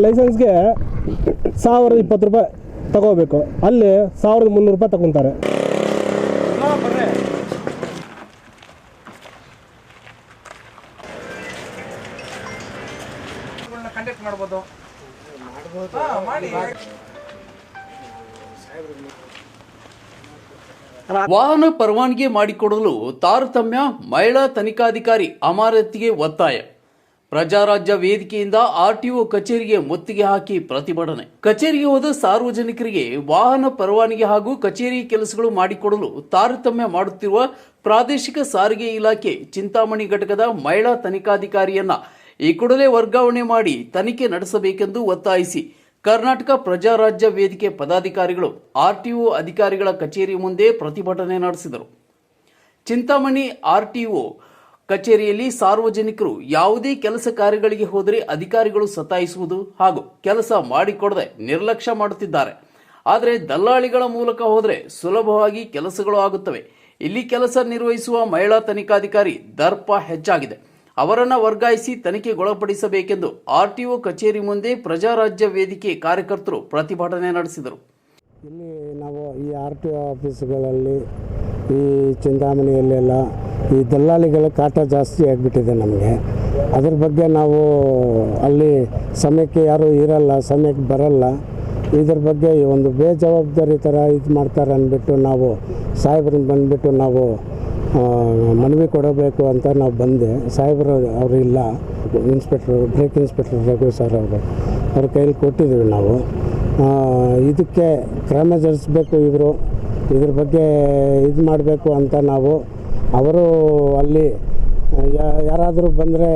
ಲೈಸೆನ್ಸ್ಗೆ ಸಾವಿರದ ಇಪ್ಪತ್ತು ರೂಪಾಯಿ ತಗೋಬೇಕು. ಅಲ್ಲಿ ಸಾವಿರದ ಮುನ್ನೂರು ರೂಪಾಯಿ ತಗೊಂತಾರೆ. ವಾಹನ ಪರವಾನಗಿ ಮಾಡಿಕೊಡಲು ತಾರತಮ್ಯ ಮಹಿಳಾ ತನಿಖಾಧಿಕಾರಿ ಅಮಾನತಿಗೆ ಒತ್ತಾಯ. ಪ್ರಜಾರಾಜ್ಯ ವೇದಿಕೆಯಿಂದ ಆರ್ಟಿಒ ಕಚೇರಿಗೆ ಮುತ್ತಿಗೆ ಹಾಕಿ ಪ್ರತಿಭಟನೆ. ಕಚೇರಿಗೆ ಹೋದ ಸಾರ್ವಜನಿಕರಿಗೆ ವಾಹನ ಪರವಾನಗಿ ಹಾಗೂ ಕಚೇರಿ ಕೆಲಸಗಳು ಮಾಡಿಕೊಡಲು ತಾರತಮ್ಯ ಮಾಡುತ್ತಿರುವ ಪ್ರಾದೇಶಿಕ ಸಾರಿಗೆ ಇಲಾಖೆ ಚಿಂತಾಮಣಿ ಘಟಕದ ಮಹಿಳಾ ತನಿಖಾಧಿಕಾರಿಯನ್ನ ಈ ಕೂಡಲೇ ವರ್ಗಾವಣೆ ಮಾಡಿ ತನಿಖೆ ನಡೆಸಬೇಕೆಂದು ಒತ್ತಾಯಿಸಿ. ಕರ್ನಾಟಕ ಪ್ರಜಾರಾಜ್ಯ ವೇದಿಕೆ ಪದಾಧಿಕಾರಿಗಳು, ಆರ್ಟಿಒ ಅಧಿಕಾರಿಗಳ ಕಚೇರಿ ಮುಂದೆ ಪ್ರತಿಭಟನೆ ನಡೆಸಿದರು. ಚಿಂತಾಮಣಿ ಆರ್ಟಿಒ ಕಚೇರಿಯಲ್ಲಿ ಸಾರ್ವಜನಿಕರು ಯಾವುದೇ ಕೆಲಸ ಕಾರ್ಯಗಳಿಗೆ ಹೋದರೆ ಅಧಿಕಾರಿಗಳು ಸತಾಯಿಸುವುದು ಹಾಗೂ ಕೆಲಸ ಮಾಡಿಕೊಡದೆ ನಿರ್ಲಕ್ಷ್ಯ ಮಾಡುತ್ತಿದ್ದಾರೆ. ಆದರೆ ದಲ್ಲಾಳಿಗಳ ಮೂಲಕ ಹೋದರೆ ಸುಲಭವಾಗಿ ಕೆಲಸಗಳು ಆಗುತ್ತವೆ. ಇಲ್ಲಿ ಕೆಲಸ ನಿರ್ವಹಿಸುವ ಮಹಿಳಾ ತನಿಖಾಧಿಕಾರಿ ದರ್ಪ ಹೆಚ್ಚಾಗಿದೆ. ಅವರನ್ನು ವರ್ಗಾಯಿಸಿ ತನಿಖೆಗೊಳಪಡಿಸಬೇಕೆಂದು ಆರ್ಟಿಒ ಕಚೇರಿ ಮುಂದೆ ಪ್ರಜಾರಾಜ್ಯ ವೇದಿಕೆ ಕಾರ್ಯಕರ್ತರು ಪ್ರತಿಭಟನೆ ನಡೆಸಿದರು. ಇಲ್ಲಿ ನಾವು ಈ ಆರ್ ಟಿ ಒ ಆಫೀಸ್ಗಳಲ್ಲಿ ಈ ಚಿಂತಾಮಣಿಯಲ್ಲೆಲ್ಲ ಈ ದಲ್ಲಾಳಿಗಳ ಕಾಟ ಜಾಸ್ತಿ ಆಗಿಬಿಟ್ಟಿದೆ ನಮಗೆ. ಅದ್ರ ಬಗ್ಗೆ ನಾವು ಅಲ್ಲಿ ಸಮಯಕ್ಕೆ ಯಾರೂ ಇರಲ್ಲ, ಸಮಯಕ್ಕೆ ಬರಲ್ಲ. ಇದ್ರ ಬಗ್ಗೆ ಒಂದು ಬೇಜವಾಬ್ದಾರಿ ಥರ ಇದು ಮಾಡ್ತಾರೆ ಅಂದ್ಬಿಟ್ಟು ನಾವು, ಸಾಹೇಬ್ರನ್ನ ಬಂದುಬಿಟ್ಟು ನಾವು ಮನವಿ ಕೊಡಬೇಕು ಅಂತ ನಾವು ಬಂದೆ. ಸಾಹೇಬರು ಅವರು ಇಲ್ಲ. ಇನ್ಸ್ಪೆಕ್ಟ್ರು, ಬ್ರೇಕ್ ಇನ್ಸ್ಪೆಕ್ಟರ್ ರಘು ಸರ್ ಅವರು. ಅವ್ರ ಕೈಯಲ್ಲಿ ಕೊಟ್ಟಿದ್ದೀವಿ ನಾವು. ಇದಕ್ಕೆ ಕ್ರಮ ಜರಿಸ್ಬೇಕು ಇವರು. ಇದ್ರ ಬಗ್ಗೆ ಇದು ಮಾಡಬೇಕು ಅಂತ ನಾವು ಅವರು ಅಲ್ಲಿ ಯಾರಾದರೂ ಬಂದರೆ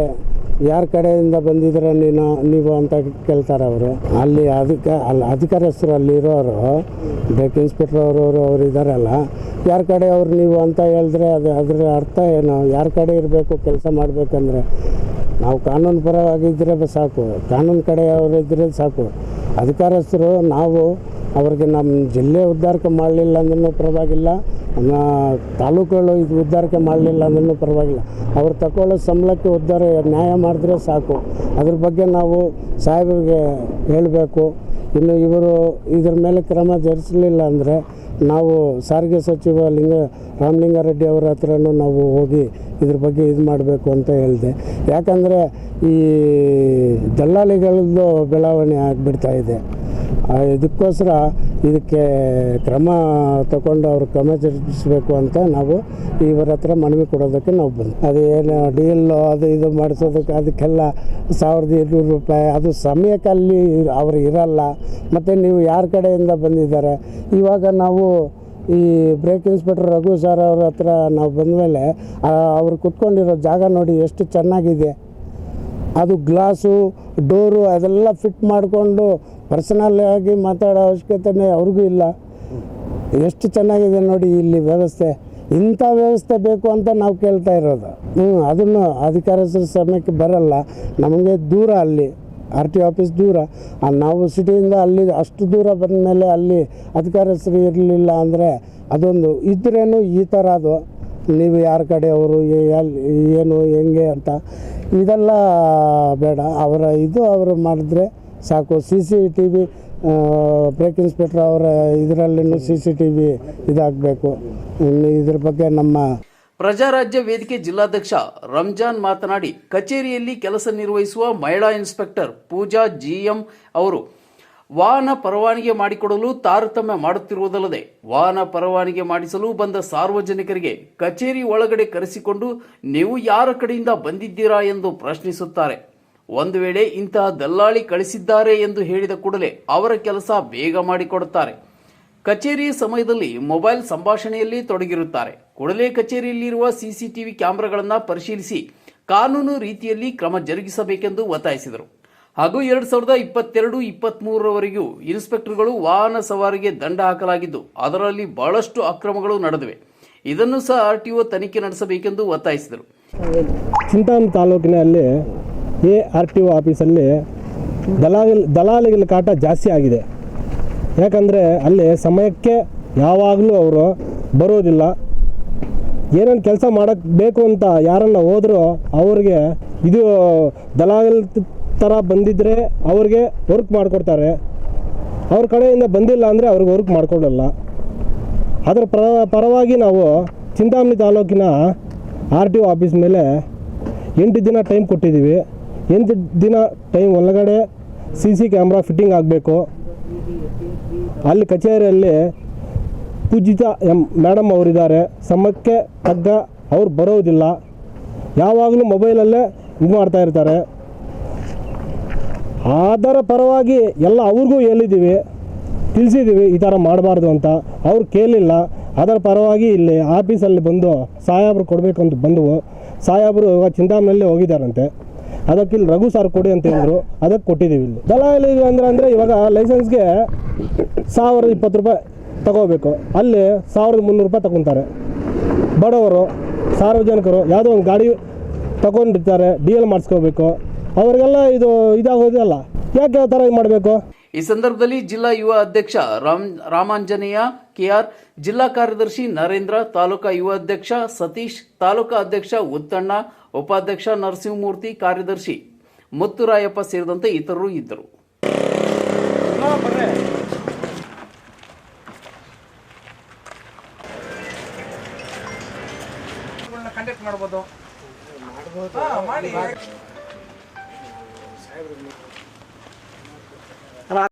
ಯಾರ ಕಡೆಯಿಂದ ಬಂದಿದ್ರೆ ನೀನು, ನೀವು ಅಂತ ಕೇಳ್ತಾರೆ ಅವರು. ಅಲ್ಲಿ ಅದಕ್ಕೆ ಅಲ್ಲಿ ಅಧಿಕಾರಸ್ಥರು ಅಲ್ಲಿರೋರು ಬೇಕ್ ಇನ್ಸ್ಪೆಕ್ಟರ್ ಅವರು, ಅವ್ರು ಇದ್ದಾರಲ್ಲ ಯಾರ ಕಡೆ ಅವ್ರು ನೀವು ಅಂತ ಹೇಳಿದ್ರೆ ಅದು, ಅದರ ಅರ್ಥ ಏನು? ಯಾರ ಕಡೆ ಇರಬೇಕು, ಕೆಲಸ ಮಾಡಬೇಕಂದ್ರೆ? ನಾವು ಕಾನೂನು ಪರವಾಗಿದ್ದರೆ ಸಾಕು. ಕಾನೂನು ಕಡೆಯವರು ಇದ್ದರೆ ಸಾಕು. ಅಧಿಕಾರಸ್ಥರು, ನಾವು ಅವ್ರಿಗೆ ನಮ್ಮ ಜಿಲ್ಲೆ ಉದ್ಧಾರಕ್ಕೆ ಮಾಡಲಿಲ್ಲ ಅಂದ್ರೂ ಪರವಾಗಿಲ್ಲ. ನಮ್ಮ ತಾಲೂಕುಗಳು ಇದು ಉದ್ಧಾರಕ್ಕೆ ಮಾಡಲಿಲ್ಲ ಅಂದ್ರೂ ಪರವಾಗಿಲ್ಲ. ಅವ್ರು ತಗೊಳ್ಳೋ ಸಂಬಳಕ್ಕೆ ಉದ್ಧಾರ ನ್ಯಾಯ ಮಾಡಿದ್ರೆ ಸಾಕು. ಅದ್ರ ಬಗ್ಗೆ ನಾವು ಸಾಹೇಬರಿಗೆ ಹೇಳಬೇಕು. ಇನ್ನು ಇವರು ಇದ್ರ ಮೇಲೆ ಕ್ರಮ ಜರುಗಿಸಲಿಲ್ಲ ಅಂದರೆ ನಾವು ಸಾರಿಗೆ ಸಚಿವ ಲಿಂಗ ರಾಮಲಿಂಗಾರೆಡ್ಡಿ ಅವರ ಹತ್ರನೂ ನಾವು ಹೋಗಿ ಇದ್ರ ಬಗ್ಗೆ ಇದು ಮಾಡಬೇಕು ಅಂತ ಹೇಳಿದೆ. ಯಾಕಂದರೆ ಈ ದಲ್ಲಾಳಿಗಳದ್ದು ಬೆಳವಣಿಗೆ ಆಗಿಬಿಡ್ತಾ ಇದೆ. ಇದಕ್ಕೋಸ್ಕರ ಇದಕ್ಕೆ ಕ್ರಮ ತಗೊಂಡು ಅವರು ಕ್ರಮ ಜರುಗಿಸ್ಬೇಕು ಅಂತ ನಾವು ಇವರ ಹತ್ರ ಮನವಿ ಕೊಡೋದಕ್ಕೆ ನಾವು ಬಂದು ಅದು ಏನು ಡೀಲು ಅದು ಇದು ಮಾಡಿಸೋದಕ್ಕೆ ಅದಕ್ಕೆಲ್ಲ ಸಾವಿರದ ಇನ್ನೂರು ರೂಪಾಯಿ, ಅದು ಸಮಯಕ್ಕೆ ಅಲ್ಲಿ ಅವರು ಇರಲ್ಲ. ಮತ್ತು ನೀವು ಯಾರ ಕಡೆಯಿಂದ ಬಂದಿದ್ದಾರೆ? ಇವಾಗ ನಾವು ಈ ಬ್ರೇಕ್ ಇನ್ಸ್ಪೆಕ್ಟರ್ ರಘು ಸರ್ ಅವ್ರ ಹತ್ರ ನಾವು ಬಂದಮೇಲೆ ಅವ್ರು ಕುತ್ಕೊಂಡಿರೋ ಜಾಗ ನೋಡಿ ಎಷ್ಟು ಚೆನ್ನಾಗಿದೆ. ಅದು ಗ್ಲಾಸು, ಡೋರು ಅದೆಲ್ಲ ಫಿಟ್ ಮಾಡಿಕೊಂಡು ಪರ್ಸನಲ್ ಆಗಿ ಮಾತಾಡೋ ಅವಶ್ಯಕತೆನೇ ಅವ್ರಿಗೂ ಇಲ್ಲ. ಎಷ್ಟು ಚೆನ್ನಾಗಿದೆ ನೋಡಿ ಇಲ್ಲಿ ವ್ಯವಸ್ಥೆ. ಇಂಥ ವ್ಯವಸ್ಥೆ ಬೇಕು ಅಂತ ನಾವು ಕೇಳ್ತಾ ಇರೋದು. ಹ್ಞೂ ಅದನ್ನು ಅಧಿಕಾರಸ್ಥರ ಸಮಯಕ್ಕೆ ಬರಲ್ಲ. ನಮಗೆ ದೂರ ಅಲ್ಲಿ, ಆರ್ ಟಿ ಆಫೀಸ್ ದೂರ. ನಾವು ಸಿಟಿಯಿಂದ ಅಲ್ಲಿ ಅಷ್ಟು ದೂರ ಬಂದ ಮೇಲೆ ಅಲ್ಲಿ ಅಧಿಕಾರಸ್ಥರು ಇರಲಿಲ್ಲ ಅಂದರೆ ಅದೊಂದು ಇದ್ರೇನು ಈ ಥರ ಅದು. ನೀವು ಯಾರ ಕಡೆಯವರು ಎಲ್ಲಿ ಏನು, ಹೆಂಗೆ ಅಂತ. ಇದೆಲ್ಲ ಬೇಡ. ಅವರ ಇದು ಅವರು ಮಾಡಿದ್ರೆ ಸಾಕು. C C T V brake inspector ಅವರ ಇದರಲ್ಲಿನೂ ಸಿ ಸಿ ಟಿ ವಿ ಇದಾಗಬೇಕು. ಇದ್ರ ಬಗ್ಗೆ ನಮ್ಮ ಪ್ರಜಾರಾಜ್ಯ ವೇದಿಕೆ ಜಿಲ್ಲಾಧ್ಯಕ್ಷ ರಂಜಾನ್ ಮಾತನಾಡಿ, ಕಚೇರಿಯಲ್ಲಿ ಕೆಲಸ ನಿರ್ವಹಿಸುವ ಮಹಿಳಾ ಇನ್ಸ್ಪೆಕ್ಟರ್ ಪೂಜಾ ಜಿಎಂ ಅವರು ವಾಹನ ಪರವಾನಗಿ ಮಾಡಿಕೊಡಲು ತಾರತಮ್ಯ ಮಾಡುತ್ತಿರುವುದಲ್ಲದೆ ವಾಹನ ಪರವಾನಗಿ ಮಾಡಿಸಲು ಬಂದ ಸಾರ್ವಜನಿಕರಿಗೆ ಕಚೇರಿ ಒಳಗಡೆ ಕರೆಸಿಕೊಂಡು ನೀವು ಯಾರ ಕಡೆಯಿಂದ ಬಂದಿದ್ದೀರಾ ಎಂದು ಪ್ರಶ್ನಿಸುತ್ತಾರೆ. ಒಂದು ವೇಳೆ ಇಂತಹ ದಲ್ಲಾಳಿ ಕಳಿಸಿದ್ದಾರೆ ಎಂದು ಹೇಳಿದ ಕೂಡಲೇ ಅವರ ಕೆಲಸ ಬೇಗ ಮಾಡಿಕೊಡುತ್ತಾರೆ. ಕಚೇರಿ ಸಮಯದಲ್ಲಿ ಮೊಬೈಲ್ ಸಂಭಾಷಣೆಯಲ್ಲಿ ತೊಡಗಿರುತ್ತಾರೆ. ಕೂಡಲೇ ಕಚೇರಿಯಲ್ಲಿರುವ ಸಿಸಿಟಿವಿ ಕ್ಯಾಮೆರಾಗಳನ್ನು ಪರಿಶೀಲಿಸಿ ಕಾನೂನು ರೀತಿಯಲ್ಲಿ ಕ್ರಮ ಜರುಗಿಸಬೇಕೆಂದು ಒತ್ತಾಯಿಸಿದರು. ಹಾಗೂ ಎರಡು ಸಾವಿರದ ಇಪ್ಪತ್ತೆರಡು ಇಪ್ಪತ್ತ್ಮೂರರವರೆಗೂ ಇನ್ಸ್ಪೆಕ್ಟರ್ಗಳು ವಾಹನ ಸವಾರಿಗೆ ದಂಡ ಹಾಕಲಾಗಿದ್ದು, ಅದರಲ್ಲಿ ಬಹಳಷ್ಟು ಅಕ್ರಮಗಳು ನಡೆದಿವೆ. ಇದನ್ನು ಸಹ ಆರ್ ಟಿ ಒ ತನಿಖೆ ನಡೆಸಬೇಕೆಂದು ಒತ್ತಾಯಿಸಿದರು. ಚಿಂತಾಮಣಿ ತಾಲೂಕಿನಲ್ಲಿ ಎ ಆರ್ ಟಿ ಒ ಆಫೀಸಲ್ಲಿ ದಲಾಲಿ, ದಲಾಲಿಗಳ ಕಾಟ ಜಾಸ್ತಿ ಆಗಿದೆ. ಯಾಕಂದರೆ ಅಲ್ಲಿ ಸಮಯಕ್ಕೆ ಯಾವಾಗಲೂ ಅವರು ಬರೋದಿಲ್ಲ. ಏನೇನು ಕೆಲಸ ಮಾಡೋಕ್ಕೆ ಬೇಕು ಅಂತ ಯಾರನ್ನ ಹೋದರೂ ಅವ್ರಿಗೆ ಇದು ದಲಾಲ್ ಥರ ಬಂದಿದ್ದರೆ ಅವ್ರಿಗೆ ವರ್ಕ್ ಮಾಡಿಕೊಡ್ತಾರೆ. ಅವ್ರ ಕಡೆಯಿಂದ ಬಂದಿಲ್ಲ ಅಂದರೆ ಅವ್ರಿಗೆ ವರ್ಕ್ ಮಾಡಿಕೊಡಲ್ಲ. ಅದರ ಪರ, ಪರವಾಗಿ ನಾವು ಚಿಂತಾಮಣಿ ತಾಲೂಕಿನ ಆರ್ ಟಿ ಒ ಆಫೀಸ್ ಮೇಲೆ ಎಂಟು ದಿನ ಟೈಮ್ ಕೊಟ್ಟಿದ್ದೀವಿ. ಎಂಟು ದಿನ ಟೈಮ್ ಒಳಗಡೆ ಸಿ ಸಿ ಕ್ಯಾಮ್ರಾ ಫಿಟ್ಟಿಂಗ್ ಆಗಬೇಕು. ಅಲ್ಲಿ ಕಚೇರಿಯಲ್ಲಿ ಪೂಜಿತ ಎಂ ಮೇಡಮ್ ಅವರಿದ್ದಾರೆ. ಸಮಯಕ್ಕೆ ತಗ್ಗ ಅವ್ರು ಬರೋದಿಲ್ಲ. ಯಾವಾಗಲೂ ಮೊಬೈಲಲ್ಲೇ ಇದು ಮಾಡ್ತಾ ಇರ್ತಾರೆ. ಅದರ ಪರವಾಗಿ ಎಲ್ಲ ಅವ್ರಿಗೂ ಹೇಳಿದ್ದೀವಿ, ತಿಳಿಸಿದ್ದೀವಿ ಈ ಥರ ಮಾಡಬಾರ್ದು ಅಂತ. ಅವ್ರು ಕೇಳಿಲ್ಲ. ಅದರ ಪರವಾಗಿ ಇಲ್ಲಿ ಆಫೀಸಲ್ಲಿ ಬಂದು ಸಾಹೇಬ್ರು ಕೊಡಬೇಕು ಅಂತ ಬಂದವು ಸಾಹೇಬ್ರು ಇವಾಗ ಚಿಂತಾಮಣಿಯಲ್ಲಿ ಹೋಗಿದ್ದಾರಂತೆ. ಅದಕ್ಕೆ ಇಲ್ಲಿ ರಘು ಸಾರ್ ಕೊಡಿ ಅಂತ ಹೇಳಿದ್ರು. ಅದಕ್ಕೆ ಕೊಟ್ಟಿದ್ದೀವಿ ಇಲ್ಲಿ. ದಲಾಲಿ ಅಂದ್ರೆ, ಅಂದರೆ ಇವಾಗ ಲೈಸೆನ್ಸ್ಗೆ ಸಾವಿರದ ಇಪ್ಪತ್ತು ರೂಪಾಯಿ ತಗೋಬೇಕು. ಅಲ್ಲಿ ಸಾವಿರದ ಮುನ್ನೂರು ರೂಪಾಯಿ ತಗೊತಾರೆ. ಬಡವರು, ಸಾರ್ವಜನಿಕರು ಯಾವುದೋ ಒಂದು ಗಾಡಿ ತಗೊಂಡಿರ್ತಾರೆ ಡಿ ಎಲ್ ಮಾಡಿಸ್ಕೋಬೇಕು. ಅವರಿಗೆಲ್ಲ ಇದು ಇದಾಗೋದಿಲ್ಲ ಯಾಕೆ ಆ ಥರ ಇದು ಮಾಡಬೇಕು? ಈ ಸಂದರ್ಭದಲ್ಲಿ ಜಿಲ್ಲಾ ಯುವ ಅಧ್ಯಕ್ಷ ರಾಮ್ ರಾಮಾಂಜನೇಯ ಕೆಆರ್ ಜಿಲ್ಲಾ ಕಾರ್ಯದರ್ಶಿ ನರೇಂದ್ರ ತಾಲೂಕಾ ಯುವ ಅಧ್ಯಕ್ಷ ಸತೀಶ್ ತಾಲೂಕಾ ಅಧ್ಯಕ್ಷ ಉತ್ತಣ್ಣ ಉಪಾಧ್ಯಕ್ಷ ನರಸಿಂಹಮೂರ್ತಿ ಕಾರ್ಯದರ್ಶಿ ಮುತ್ತುರಾಯಪ್ಪ ಸೇರಿದಂತೆ ಇತರರು ಇದ್ದರು. ಕಂಡಕ್ಟ್ ಮಾಡ್ಬೋದು ಹಾ ಮಾಡಿ